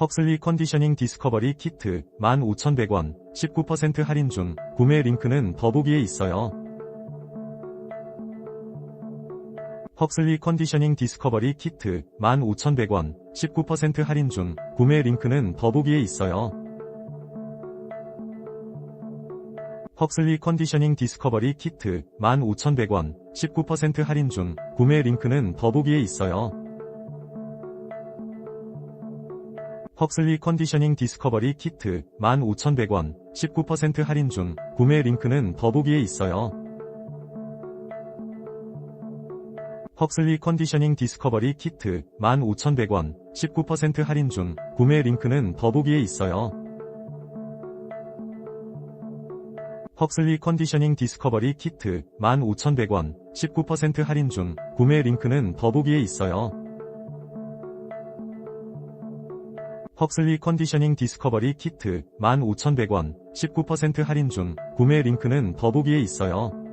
헉슬리 컨디셔닝 디스커버리 키트 15,100원 19% 할인 중 구매 링크는 더보기에 있어요. 헉슬리 컨디셔닝 디스커버리 키트 15,100원 19% 할인 중 구매 링크는 더보기에 있어요. 헉슬리 컨디셔닝 디스커버리 키트 15,100원 19% 할인 중 구매 링크는 더보기에 있어요. 헉슬리 컨디셔닝 디스커버리 키트 15,100원 19% 할인 중 구매 링크는 더보기에 있어요. 헉슬리 컨디셔닝 디스커버리 키트 15,100원 19% 할인 중 구매 링크는 더보기에 있어요. 헉슬리 컨디셔닝 디스커버리 키트 15,100원 19% 할인 중 구매 링크는 더보기에 있어요. 헉슬리 컨디셔닝 디스커버리 키트 15,100원 19% 할인 중 구매 링크는 더보기에 있어요.